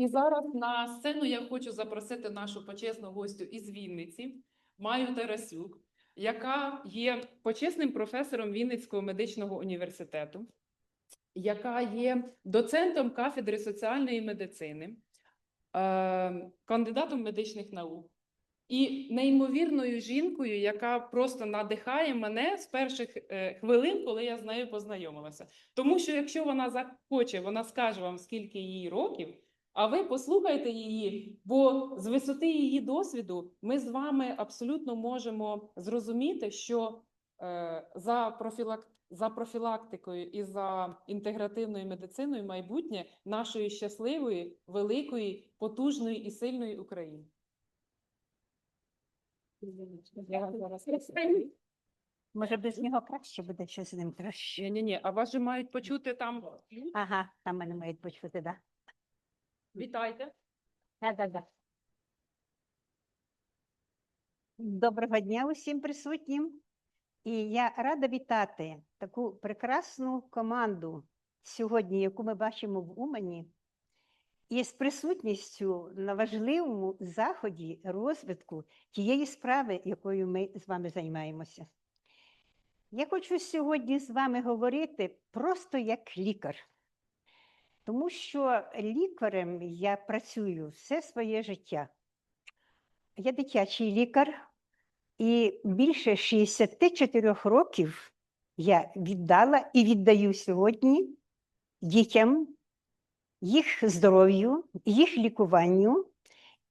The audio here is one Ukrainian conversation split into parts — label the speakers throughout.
Speaker 1: І зараз на сцену я хочу запросити нашу почесну гостю із Вінниці, Маю Тарасюк, яка є почесним професором Вінницького медичного університету, яка є доцентом кафедри соціальної медицини, е, кандидатом медичних наук і неймовірною жінкою, яка просто надихає мене з перших е, хвилин, коли я з нею познайомилася. Тому що якщо вона захоче, вона скаже вам, скільки їй років, а ви послухайте її, бо з висоти її досвіду ми з вами абсолютно можемо зрозуміти, що е, за, профілак... за профілактикою і за інтегративною медициною майбутнє нашої щасливої, великої, потужної і сильної України.
Speaker 2: Може, без нього краще буде, що з ним краще.
Speaker 1: Ні, ні, ні, а вас же мають почути там.
Speaker 2: Ага, там мене мають почути, да.
Speaker 1: Вітайте.
Speaker 2: Доброго дня усім присутнім. І я рада вітати таку прекрасну команду сьогодні, яку ми бачимо в Умані, із присутністю на важливому заході розвитку тієї справи, якою ми з вами займаємося. Я хочу сьогодні з вами говорити просто як лікар, тому що лікарем я працюю все своє життя. Я дитячий лікар, і більше 64 років я віддала і віддаю сьогодні дітям, їх здоров'ю, їх лікуванню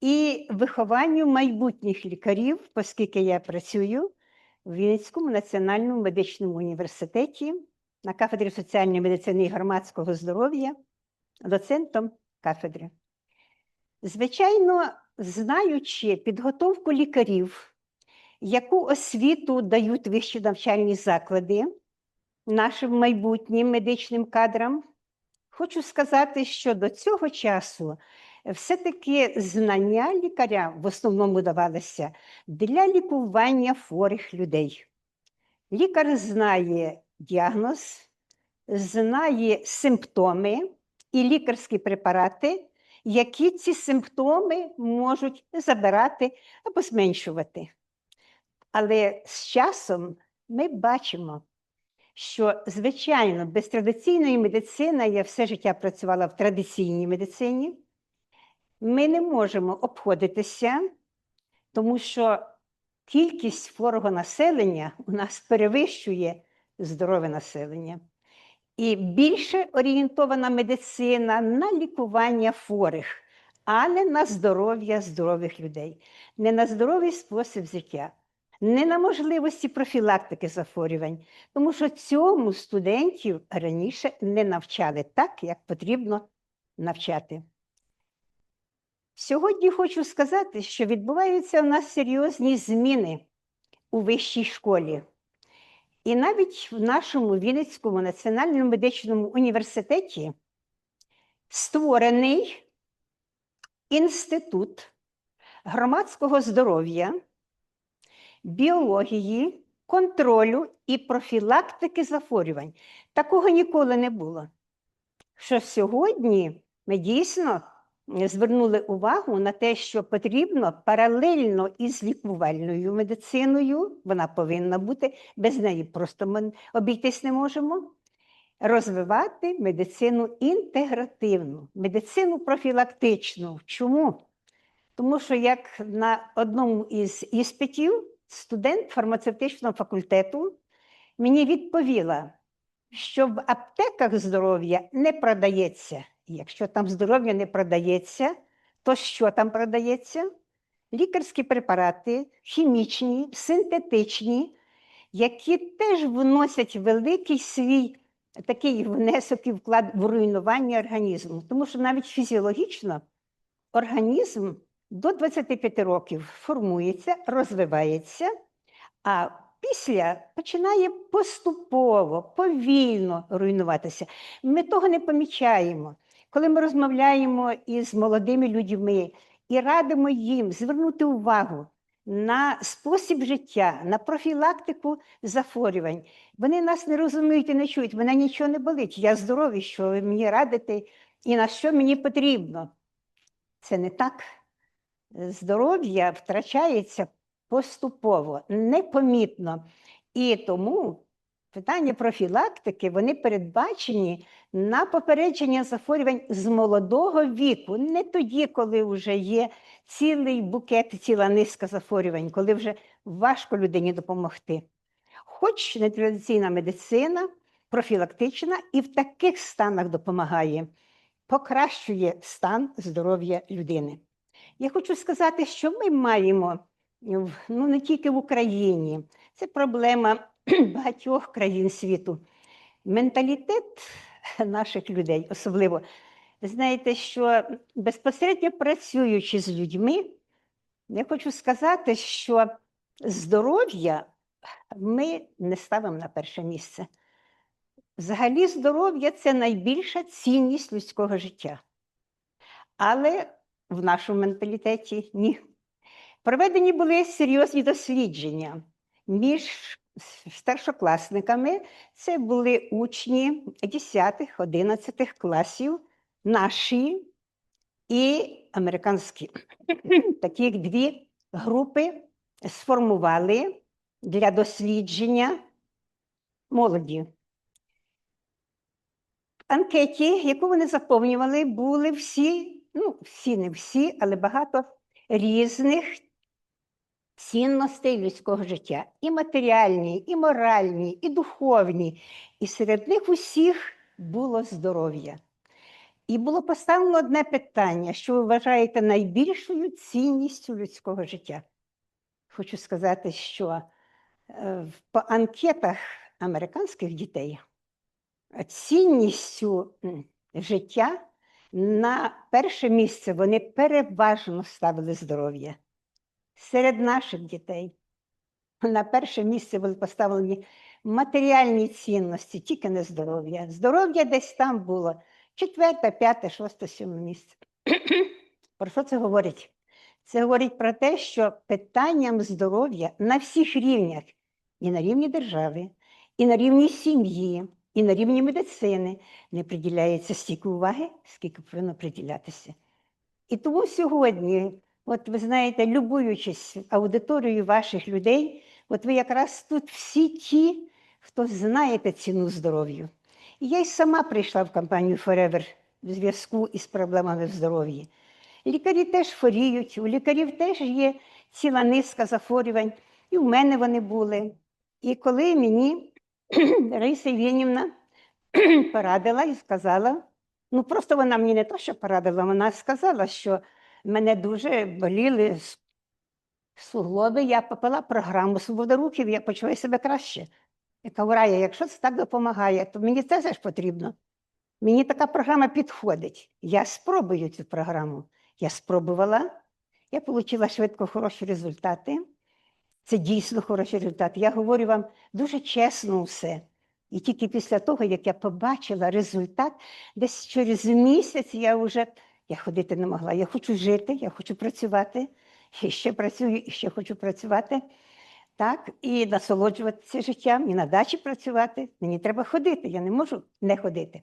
Speaker 2: і вихованню майбутніх лікарів, оскільки я працюю в Вінницькому національному медичному університеті на кафедрі соціальної медицини і громадського здоров'я, доцентом кафедри. Звичайно, знаючи підготовку лікарів, яку освіту дають вищі навчальні заклади нашим майбутнім медичним кадрам, хочу сказати, що до цього часу все-таки знання лікаря в основному давалися для лікування хворих людей. Лікар знає діагноз, знає симптоми і лікарські препарати, які ці симптоми можуть забирати або зменшувати. Але з часом ми бачимо, що, звичайно, без традиційної медицини я все життя працювала в традиційній медицині. Ми не можемо обходитися, тому що кількість хворого населення у нас перевищує здорове населення. І більше орієнтована медицина на лікування хворих, а не на здоров'я здорових людей, не на здоровий спосіб життя, не на можливості профілактики захворювань, тому що цьому студентів раніше не навчали так, як потрібно навчати. Сьогодні хочу сказати, що відбуваються у нас серйозні зміни у вищій школі. І навіть в нашому Вінницькому національному медичному університеті створений інститут громадського здоров'я, біології, контролю і профілактики захворювань. Такого ніколи не було. Що сьогодні ми дійсно звернули увагу на те, що потрібно паралельно із лікувальною медициною, вона повинна бути, без неї просто ми обійтись не можемо. Розвивати медицину інтегративну, медицину профілактичну. Чому? Тому що як на одному із іспитів студент фармацевтичного факультету мені відповіла, що в аптеках здоров'я не продається. Якщо там здоров'я не продається, то що там продається? Лікарські препарати, хімічні, синтетичні, які теж вносять великий свій такий внесок і вклад в руйнування організму. Тому що навіть фізіологічно організм до 25 років формується, розвивається, а після починає поступово, повільно руйнуватися. Ми того не помічаємо. Коли ми розмовляємо із молодими людьми і радимо їм звернути увагу на спосіб життя, на профілактику захворювань, вони нас не розуміють і не чують. Мене нічого не болить. Я здоровий, що ви мені радите і на що мені потрібно. Це не так. Здоров'я втрачається поступово, непомітно. І тому питання профілактики вони передбачені на попередження захворювань з молодого віку, не тоді, коли вже є цілий букет, ціла низка захворювань, коли вже важко людині допомогти. Хоч нетрадиційна медицина, профілактична і в таких станах допомагає, покращує стан здоров'я людини. Я хочу сказати, що ми маємо ну, не тільки в Україні, це проблема багатьох країн світу. Менталітет наших людей, особливо, ви знаєте, що безпосередньо працюючи з людьми, я хочу сказати, що здоров'я ми не ставимо на перше місце. Взагалі, здоров'я це найбільша цінність людського життя. Але в нашому менталітеті ні. Проведені були серйозні дослідження між старшокласниками. Це були учні 10-11 класів, наші і американські. Таких дві групи сформували для дослідження молоді. В анкеті, яку вони заповнювали, були всі, ну, всі не всі, але багато різних цінностей людського життя. І матеріальні, і моральні, і духовні. І серед них усіх було здоров'я. І було поставлено одне питання, що ви вважаєте найбільшою цінністю людського життя. Хочу сказати, що е, по анкетах американських дітей е, цінністю життя на перше місце вони переважно ставили здоров'я. Серед наших дітей на перше місце були поставлені матеріальні цінності, тільки не здоров'я. Здоров'я десь там було четверте, п'яте, шосте, сьоме місце. Про що це говорить? Це говорить про те, що питанням здоров'я на всіх рівнях, і на рівні держави, і на рівні сім'ї, і на рівні медицини не приділяється стільки уваги, скільки повинно приділятися. І тому сьогодні, от ви знаєте, любуючись аудиторією ваших людей, от ви якраз тут всі ті, хто знаєте ціну здоров'ю. І я й сама прийшла в компанію Forever в зв'язку із проблемами в здоров'ї. Лікарі теж хворіють, у лікарів теж є ціла низка захворювань, і в мене вони були. І коли мені Раїса Євгенівна порадила і сказала, ну просто вона мені не то, що порадила, вона сказала, що мене дуже боліли суглоби, я попила програму «Свобода рухів, я почуваю себе краще. Я кажу, Рая, якщо це так допомагає, то мені це теж потрібно. Мені така програма підходить. Я спробую цю програму. Я спробувала, я отримала швидко хороші результати. Це дійсно хороші результати. Я говорю вам дуже чесно все. І тільки після того, як я побачила результат, десь через місяць я вже я ходити не могла. Я хочу жити, я хочу працювати. І ще працюю, і ще хочу працювати. Так, і насолоджуватися життям, і на дачі працювати. Мені треба ходити, я не можу не ходити.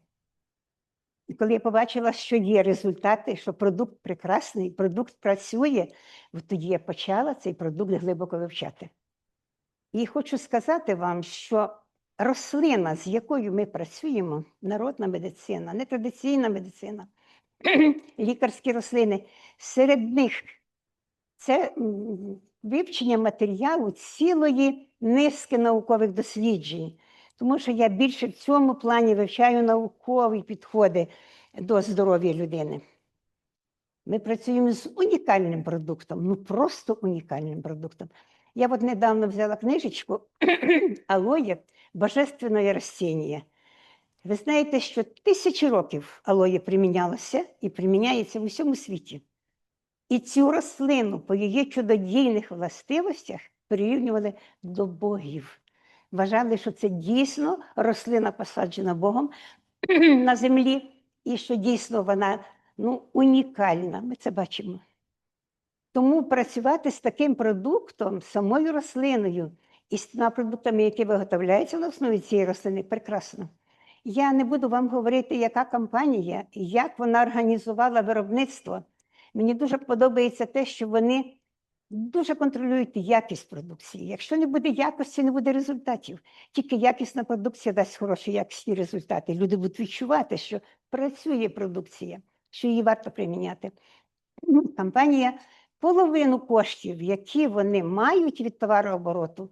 Speaker 2: І коли я побачила, що є результати, що продукт прекрасний, продукт працює, тоді я почала цей продукт глибоко вивчати. І хочу сказати вам, що рослина, з якою ми працюємо, народна медицина, нетрадиційна медицина, лікарські рослини, серед них це вивчення матеріалу цілої низки наукових досліджень. Тому що я більше в цьому плані вивчаю наукові підходи до здоров'я людини. Ми працюємо з унікальним продуктом, ну просто унікальним продуктом. Я от недавно взяла книжечку Алоє Божественне растіння. Ви знаєте, що тисячі років алоє примінялося і приміняється в усьому світі. І цю рослину по її чудодійних властивостях прирівнювали до богів. Вважали, що це дійсно рослина, посаджена Богом на землі, і що дійсно вона ну, унікальна. Ми це бачимо. Тому працювати з таким продуктом, самою рослиною і з тими продуктами, які виготовляються на основі цієї рослини, прекрасно. Я не буду вам говорити, яка компанія, як вона організувала виробництво. Мені дуже подобається те, що вони дуже контролюють якість продукції. Якщо не буде якості, не буде результатів. Тільки якісна продукція дасть хороші якісні результати. Люди будуть відчувати, що працює продукція, що її варто приміняти. Компанія половину коштів, які вони мають від товарообороту,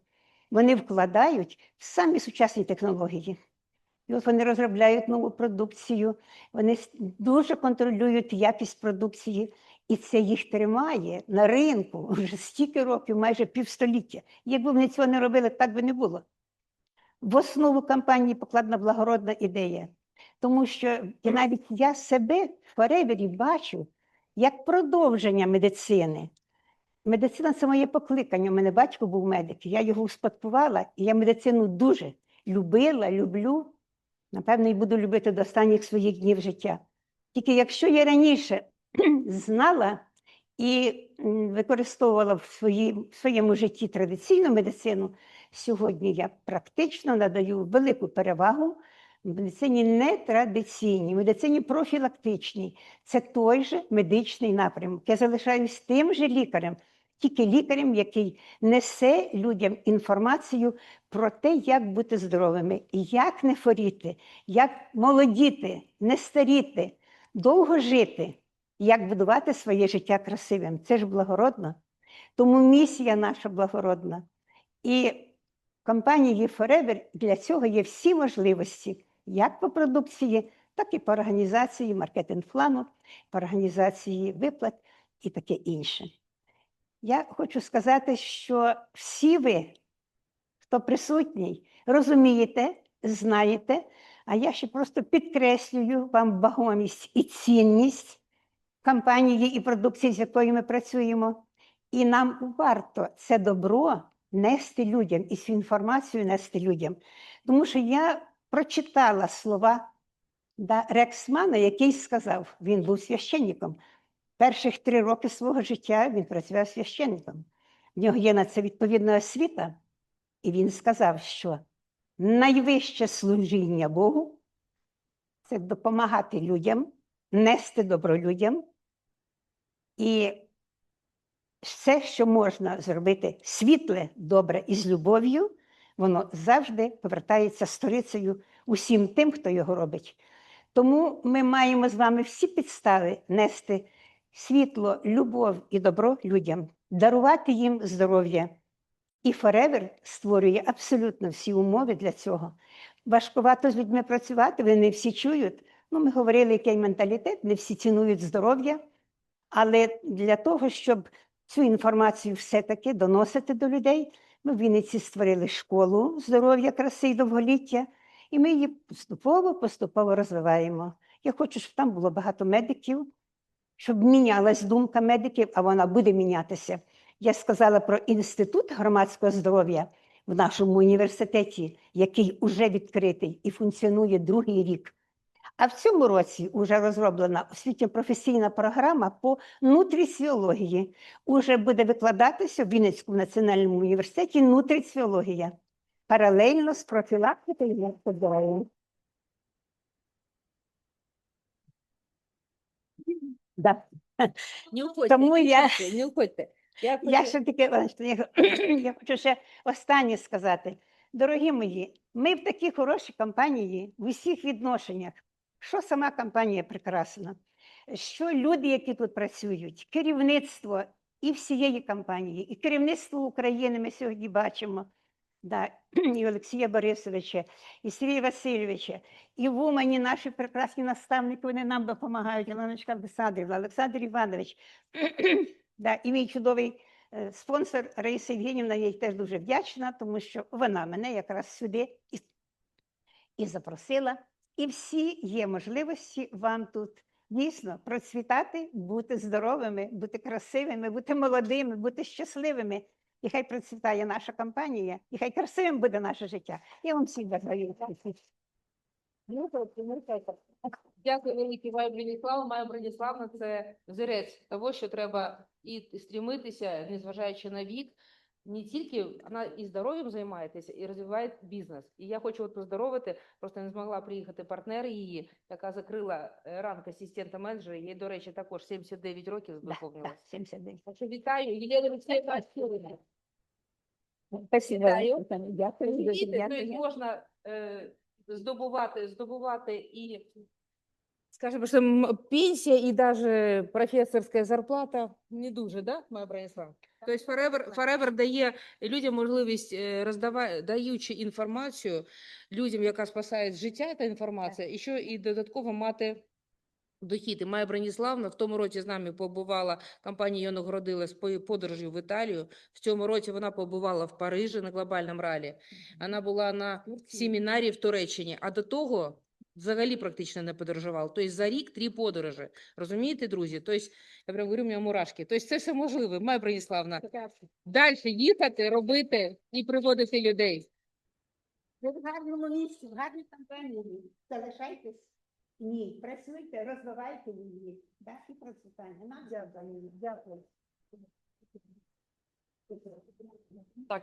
Speaker 2: вони вкладають в самі сучасні технології. І от вони розробляють нову продукцію, вони дуже контролюють якість продукції, і це їх тримає на ринку вже стільки років, майже півстоліття. Якби вони цього не робили, так би не було. В основу кампанії покладена благородна ідея, тому що і навіть я себе в Форевері бачу як продовження медицини. Медицина це моє покликання. У мене батько був медик, я його успадкувала, і я медицину дуже любила, люблю. Напевно, і буду любити до останніх своїх днів життя. Тільки якщо я раніше знала і використовувала в, свої, в своєму житті традиційну медицину, сьогодні я практично надаю велику перевагу медицині нетрадиційній, медицині профілактичній. Це той же медичний напрямок. Я залишаюсь тим же лікарем, тільки лікарем, який несе людям інформацію про те, як бути здоровими, як не хворіти, як молодіти, не старіти, довго жити, як будувати своє життя красивим. Це ж благородно. Тому місія наша благородна. І в компанії Forever для цього є всі можливості, як по продукції, так і по організації маркетинг-плану, по організації виплат і таке інше. Я хочу сказати, що всі ви, хто присутній, розумієте, знаєте, а я ще просто підкреслюю вам вагомість і цінність компанії і продукції, з якою ми працюємо. І нам варто це добро нести людям і цю інформацію нести людям. Тому що я прочитала слова Рексмана, який сказав, він був священником. Перших три роки свого життя він працював священником. В нього є на це відповідна освіта, і він сказав, що найвище служіння Богу це допомагати людям, нести добро людям. І все, що можна зробити світле, добре і з любов'ю, воно завжди повертається сторицею усім тим, хто його робить. Тому ми маємо з вами всі підстави нести світло, любов і добро людям, дарувати їм здоров'я. І Forever створює абсолютно всі умови для цього. Важкувато з людьми працювати, вони всі чують. Ну, ми говорили, який менталітет, не всі цінують здоров'я. Але для того, щоб цю інформацію все-таки доносити до людей, ми в Вінниці створили школу здоров'я, краси і довголіття, і ми її поступово, поступово розвиваємо. Я хочу, щоб там було багато медиків, щоб мінялась думка медиків, а вона буде мінятися. Я сказала про інститут громадського здоров'я в нашому університеті, який уже відкритий і функціонує другий рік. А в цьому році вже розроблена освітньо-професійна програма по нутриціології. Уже буде викладатися в Вінницькому національному університеті нутриціологія паралельно з профілактикою і здоров'ям. Да.
Speaker 3: Не уходьте,
Speaker 2: Тому
Speaker 3: не
Speaker 2: я-
Speaker 3: уходьте, не уходьте. Я
Speaker 2: Я
Speaker 3: хочу-
Speaker 2: ще таке, я, я хочу ще останнє сказати. Дорогі мої, ми в такій хорошій компанії в усіх відношеннях. Що сама компанія прекрасна, що люди, які тут працюють, керівництво і всієї компанії, і керівництво України ми сьогодні бачимо. Да, і Олексія Борисовича, і Сергія Васильовича, і в Умані наші прекрасні наставники, вони нам допомагають, Ілоночка Олександрівна, Олександр Іванович, да, і мій чудовий е, спонсор Раїса Євгенівна, я їй теж дуже вдячна, тому що вона мене якраз сюди і, і запросила. І всі є можливості вам тут дійсно процвітати, бути здоровими, бути красивими, бути молодими, бути щасливими. І хай процвітає наша компанія, і хай красивим буде наше життя. Я вам всім бажаю.
Speaker 3: Дякую велике Маю Броніславу. Маю Броніславна це взірець того, що треба і стрімитися, незважаючи на вік, не тільки вона і здоров'ям займається, і розвиває бізнес. І я хочу от поздоровити, просто не змогла приїхати партнер її, яка закрила е, ранг асистента менеджера. Їй, до речі, також 79 років
Speaker 2: Да, да, 79.
Speaker 3: Так що вітаю, Єлена Олексіївна.
Speaker 2: Спасибо.
Speaker 3: Вітаю.
Speaker 2: Дякую. дуже
Speaker 3: Розумієте,
Speaker 2: дякую.
Speaker 3: можна е, здобувати, здобувати і, скажімо, що м, пенсія і навіть професорська зарплата не дуже, да, моя Бронислав? Тобто Forever, Forever дає людям можливість е, роздава, даючи інформацію людям, яка спасає життя, та інформація, і що і додатково мати дохід. І Майя Броніславна в тому році з нами побувала, компанія нагородила з подорожю в Італію. В цьому році вона побувала в Парижі на глобальному ралі. Вона була на семінарі в Туреччині, а до того взагалі практично не подорожувала. Тобто за рік три подорожі. Розумієте, друзі? Тобто, я прям говорю, у мене мурашки. Тобто це все можливо, Майя Броніславна. Далі їхати, робити і приводити людей.
Speaker 2: Ви в гарному місці, в гарній компанії. Залишайтесь. Ні, працюйте, розвивайте її. Да, процвітання. Нам дякую. Дякую.
Speaker 1: Так,